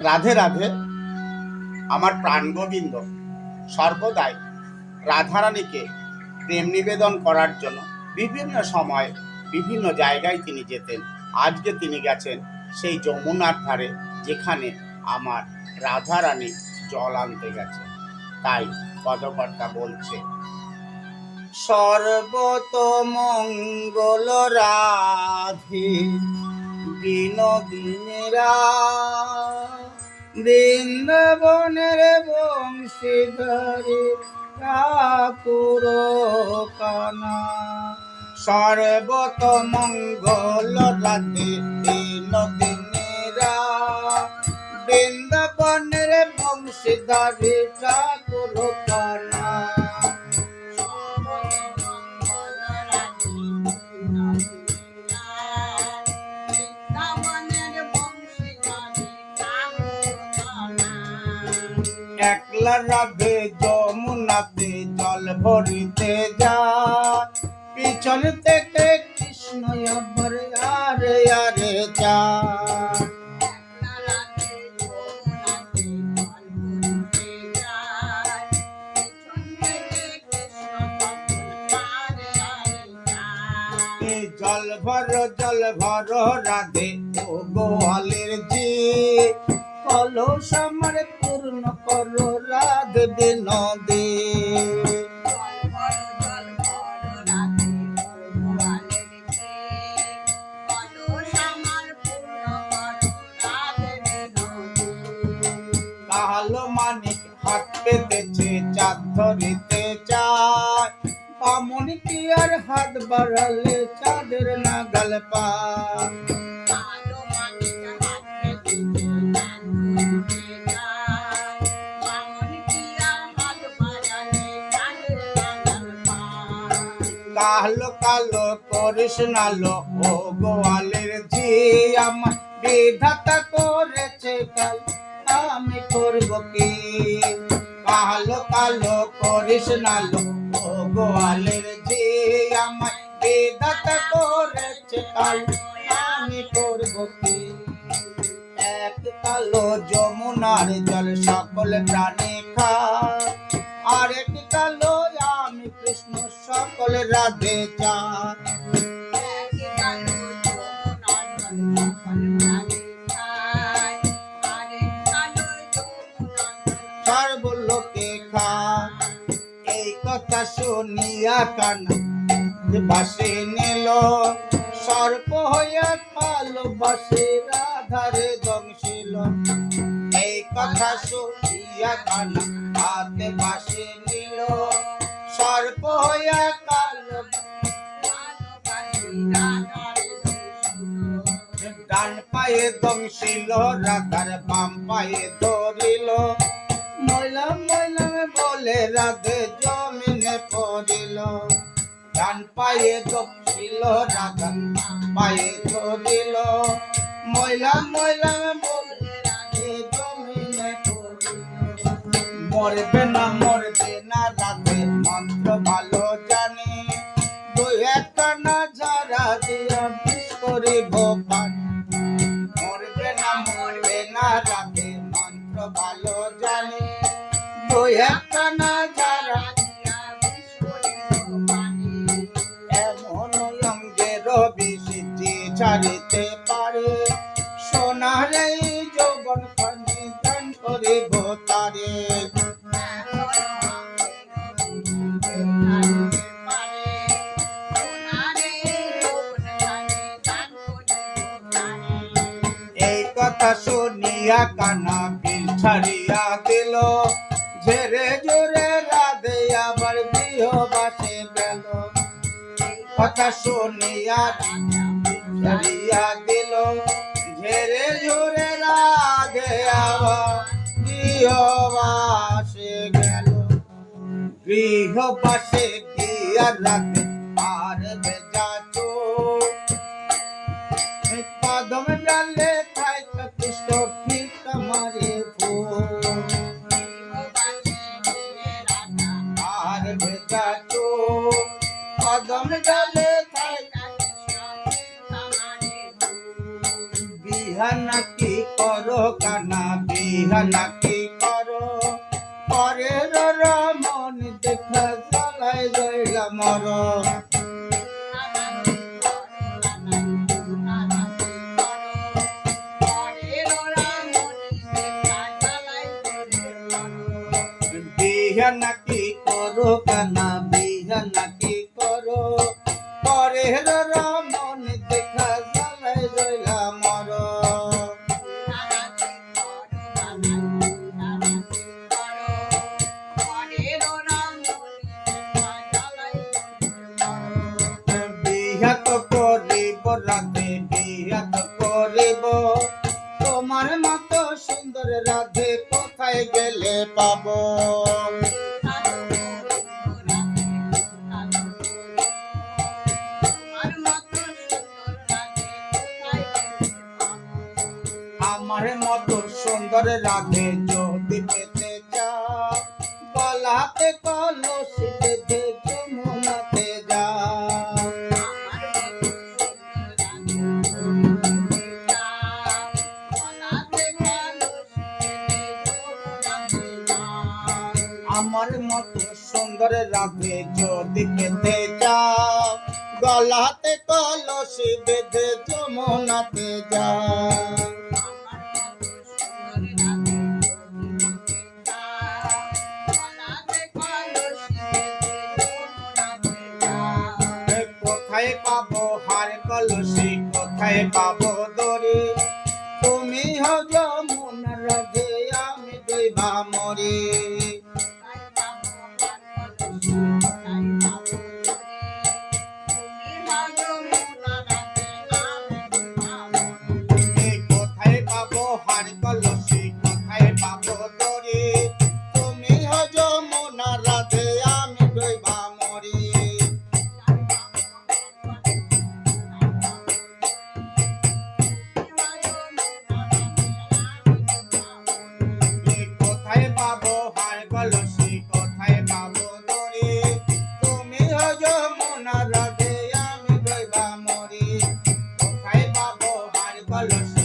রাধে রাধে। আমার প্রাণ গোবিন্দ সর্বদাই রাধারানীকে প্রেম নিবেদন করার জন্য বিভিন্ন সময় বিভিন্ন জায়গায় তিনি যেতেন। আজকে তিনি গেছেন সেই যমুনার ধারে, যেখানে আমার রাধারানী জল আনতে গেছে। তাই পদকর্তা বলছে সর্বত মঙ্গল রাধে বিনোদিনীরা বৃন্দাবনের বংশীধরে ঠাকুর কানা। সর্বত মঙ্গল রাতে দিন দিনেরা বৃন্দাবনের বংশীধরে একলা রাধে যমুনাতে জল ভরিতে যা পিছন থেকে কৃষ্ণ আবার আরে আরে এই জল ভর জল ভর রাধে ও গোয়ালের জি। কলস আমার পূর্ণ করো রাধে বিনোদে। কালো মানিক হাত পেতেছে, চাঁদ ধরিতে চায়। পামনি আর হাত বাড়ালে, চাঁদের নাগাল পায়। কালো কালো করিস নালো। ও গোয়ালের জি আমার বিধাতা করেছে কাল। আমি করব কি? কালো কালো করিস নালো। ও গোয়ালের জি আমার বিধাতা করেছে কাল। আমি করব কি? এক কালো যমুনার জল সকল প্রাণী রাধে চায় সর্বলোকে খায় এই কথা শুনিয়া কানা। বাসে নিল। সর্প হইয়া কালো বাসে রাধারে দংশিল। এই কথা শুনিয়া কানা। হাতে বাসে নিল। সর্প হইয়া দংশিল রাধার বাম পায়ে ধরিল। ময়লা ময়লা বলে রাধে জমিনে পড়িল। ডান পায়ে দংশিল রাধার বাম পায়ে ধরিল। ময়লা ময়লা বলে রাধে জমিনে পড়িল। মরবে না মরবে না, রাধে মন্ত্র ভালো ছাড়িতে পারে। সোনার এই যৌবন খানি দান করিব তারে। এই কথা শুনিয়া কানা বিল ছাড়িয়া দিল। ঝেড়ে জোরে রাধে আবার গৃহবাসে গেল। কথা শুনিয়া ছাড়িয়া দিল, ঝেড়ে জোরে রাধে আবার গৃহবাসে গেল। গৃহবাসে গিয়া রাধে আর বেজা চোখ কদম ডালে খাই কৃষ্ণ ফিক মারে আর ভেজা চো কদম ডালে বিহা নাকি করো? পরের রমন দেখা জ্বালায় জয়লা মর। বিহা নাকি করো কানা বিহা রাধে কোথায় গেলে পাবো? আমার মতো সুন্দর রাধে যদি মতো সুন্দর রাধে যদি পেতে যাও গলাতে কলসি বেঁধে যমুনাতে যাও। colors.